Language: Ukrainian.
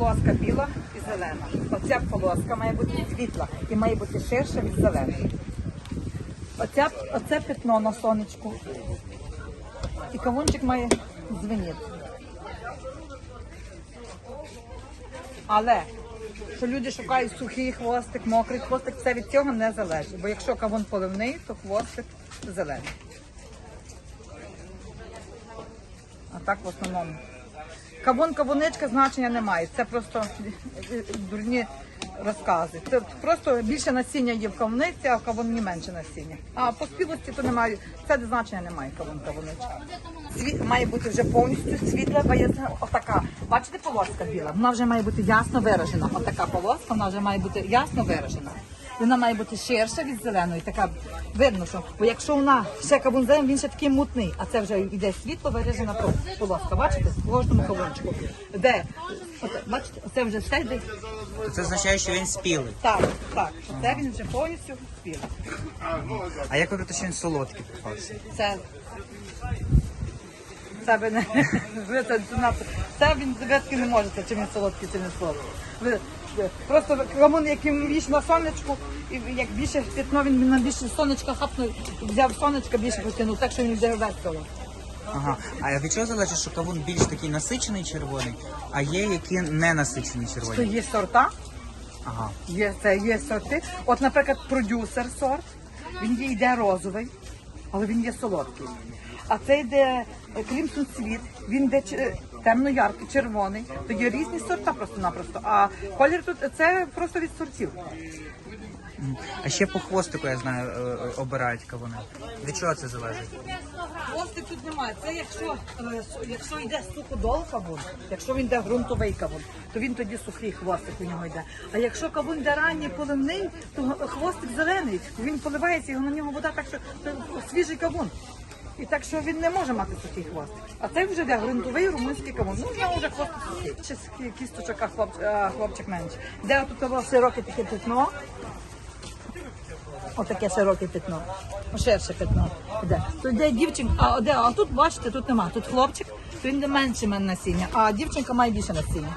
полоска біла і зелена. Оця полоска має бути світла і має бути ширша від зеленої. Оця, оце пятно на сонечку. І кавунчик має дзвеніти. Але що люди шукають сухий хвостик, мокрий хвостик, це від цього не залежить. Бо якщо кавун поливний, то хвостик зелений. А так в основному. Кавун, кавуничка значення немає. Це просто е, дурні розкази. Це просто більше насіння є в кавуниці, а в кавуні менше насіння. А по спілості то немає. Це значення немає кавун, кавуничка. Світ має бути вже повністю світла, бо є отака. Бачите, полоска біла? Вона вже має бути ясно виражена. Отака полоска, вона вже має бути ясно виражена. Вона має бути ширша від зеленої, така видно, що бо якщо вона ще кавун він ще такий мутний, а це вже йде світло виражена полоска. Бачите, в кожному кавунчику. Де оце, бачите, оце вже все йде. Це означає, що він спілий. Так, так. Оце він вже повністю спів. А як ви кажете, що він солодкий попався? Це це ви не це занадто. Це він доведки не можете, чи він солодкий, чи не солодкий. Ви- просто кавун, яким більше на сонечку, і як більше пятно, він на більше сонечка хапнув, взяв сонечка більше потягнув, так що він йде весело. Ага. А від чого залежить, що кавун більш такий насичений червоний, а є які не насичені То червоні? є сорта, Ага. є це є сорти. От, наприклад, продюсер сорт, він є йде розовий, але він є солодкий. А це йде Клімсон цвіт, він йде ч- темно-яркий, червоний. То є різні сорта просто-напросто. А колір тут це просто від сортів. А ще по хвостику, я знаю, е, е, обирають кавуни. Від чого це залежить? Хвостик тут немає. Це якщо, е, су- якщо йде суходол кавун, якщо він йде ґрунтовий кавун, то він тоді сухий хвостик у нього йде. А якщо кавун йде ранній поливний, то г- хвостик зелений. Він поливається, його на нього вода так що це свіжий кавун. І так що він не може мати сухий хвостик. А це вже йде ґрунтовий румунський кавун. Ну, в вже з кісточок, а хлоп, а хлопчик менше. Де тут було широке таке пятно, Отаке широке пятно, ширше пятно. Де? Тут де дівчинка, а, де? а тут бачите, тут нема. Тут хлопчик, то він де менше мене насіння, а дівчинка має більше насіння.